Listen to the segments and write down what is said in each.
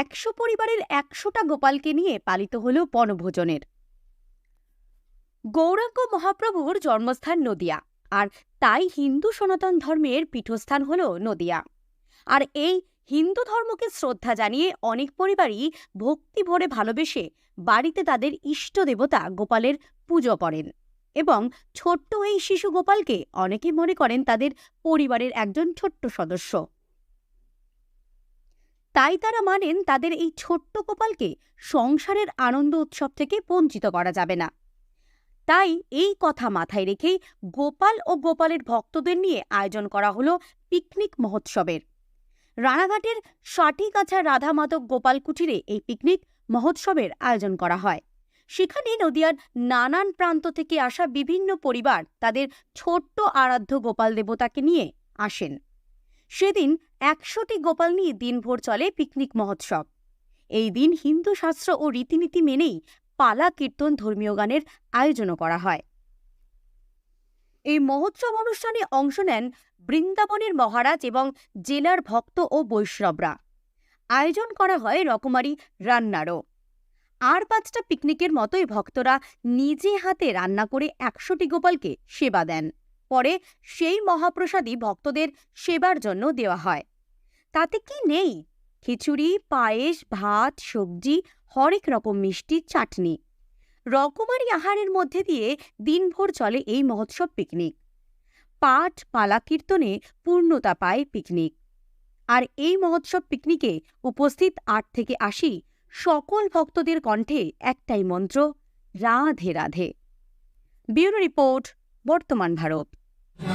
একশো পরিবারের একশোটা গোপালকে নিয়ে পালিত হল বনভোজনের। গৌরাঙ্গ মহাপ্রভুর জন্মস্থান নদিয়া, আর তাই হিন্দু সনাতন ধর্মের পীঠস্থান হল নদিয়া। আর এই হিন্দু ধর্মকে শ্রদ্ধা জানিয়ে অনেক পরিবারই ভক্তি ভরে ভালোবেসে বাড়িতে তাদের ইষ্ট দেবতা গোপালের পুজো করেন এবং ছোট্ট এই শিশু গোপালকে অনেকে মনে করেন তাদের পরিবারের একজন ছোট্ট সদস্য। তাই তারা মানেন তাদের এই ছোট্ট গোপালকে সংসারের আনন্দ উৎসব থেকে বঞ্চিত করা যাবে না। তাই এই কথা মাথায় রেখেই গোপাল ও গোপালের ভক্তদের নিয়ে আয়োজন করা হলো পিকনিক মহোৎসবের। রানাঘাটের ষাটিগাছা রাধা মাধব গোপাল কুটিরে এই পিকনিক মহোৎসবের আয়োজন করা হয়। সেখানে নদিয়ার নানান প্রান্ত থেকে আসা বিভিন্ন পরিবার তাদের ছোট্ট আরাধ্য গোপাল দেবতাকে নিয়ে আসেন। সেদিন একশোটি গোপাল নিয়ে দিনভর চলে পিকনিক মহোৎসব। এই দিন হিন্দু শাস্ত্র ও রীতিনীতি মেনেই পালা কীর্তন ধর্মীয় গানের আয়োজনও করা হয়। এই মহোৎসব অনুষ্ঠানে অংশ নেন বৃন্দাবনের মহারাজ এবং জেলার ভক্ত ও বৈষ্ণবরা। আয়োজন করা হয় রকমারি রান্নারও। আর পাঁচটা পিকনিকের মতোই ভক্তরা নিজে হাতে রান্না করে একশোটি গোপালকে সেবা দেন। পরে সেই মহাপ্রসাদই ভক্তদের সেবার জন্য দেওয়া হয়। তাতে কি নেই? খিচুড়ি, পায়েস, ভাত, সবজি, হরেক রকম মিষ্টি, চাটনি। রকমারি আহারের মধ্যে দিয়ে দিনভর চলে এই মহোৎসব পিকনিক। পাঠ, পালা কীর্তনে পূর্ণতা পায় পিকনিক। আর এই মহোৎসব পিকনিকে উপস্থিত আট থেকে আশি সকল ভক্তদের কণ্ঠে একটাই মন্ত্র, রাধে রাধে। ব্যুরো রিপোর্ট, বর্তমান ভারত।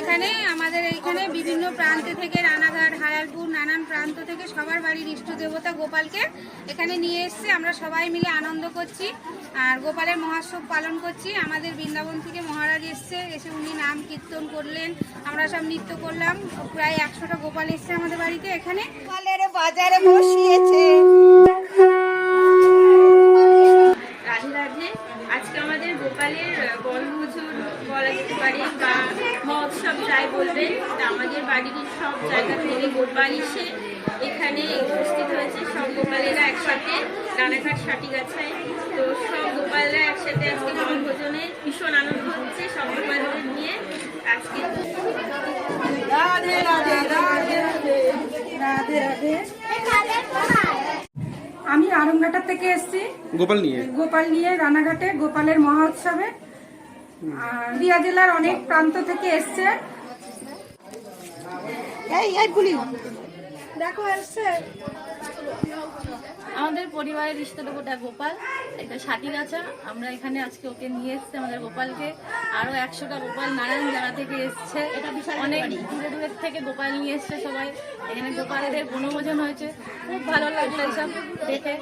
এখানে আমাদের এইখানে বিভিন্ন প্রান্ত থেকে রানাঘাট হারালপুর নানান প্রান্ত থেকে সবার বাড়ির ইষ্ট দেবতা গোপালকে এখানে নিয়ে এসছে। আমরা সবাই মিলে আনন্দ করছি আর গোপালের মহোৎসব পালন করছি। আমাদের বৃন্দাবন থেকে মহারাজ এসছে, এসে উনি নাম কীর্তন করলেন। আমরা সব নৃত্য করলাম। প্রায় একশোটা গোপাল এসছে আমাদের বাড়িতে এখানে। বাজারে বসিয়েছে রাধে রাধে আজকে গোপালের বনভোজন বলা যেতে পারে বা মহোৎসব যাই বলবেন তা আমাদের বাড়ির সব জায়গা থেকে গোপাল এসে এখানে উপস্থিত হয়েছে। সব গোপালেরা একসাথে রানাঘাট সাটিগাছায়। তো সব গোপালরা একসাথে আজকে বনভোজনে ভীষণ আনন্দ হচ্ছে সব গোপালদের নিয়ে আজকে। রাধে রাধে রাধে রাধে। রাধে রাধে আমি আরমঘাটার থেকে এসছি। গোপাল নিয়ে? গোপাল নিয়ে রানাঘাটে গোপালের মহোৎসবে রিয়া দিয়া জেলার অনেক প্রান্ত থেকে এসছে। এই এই দেখো এসছে। আমাদের পরিবারের ইষ্ট দেবতা গোপাল একটা ষাটি গাছা আমরা এখানে আজকে ওকে নিয়ে এসেছি আমাদের গোপালকে। আরও একশোটা গোপাল নারায়ণ জায়গা থেকে এসছে। অনেক দূরে দূরের থেকে গোপাল নিয়ে এসছে সবাই। এখানে গোপালদের বনভোজন হয়েছে। খুব ভালো লাগল এসব দেখে।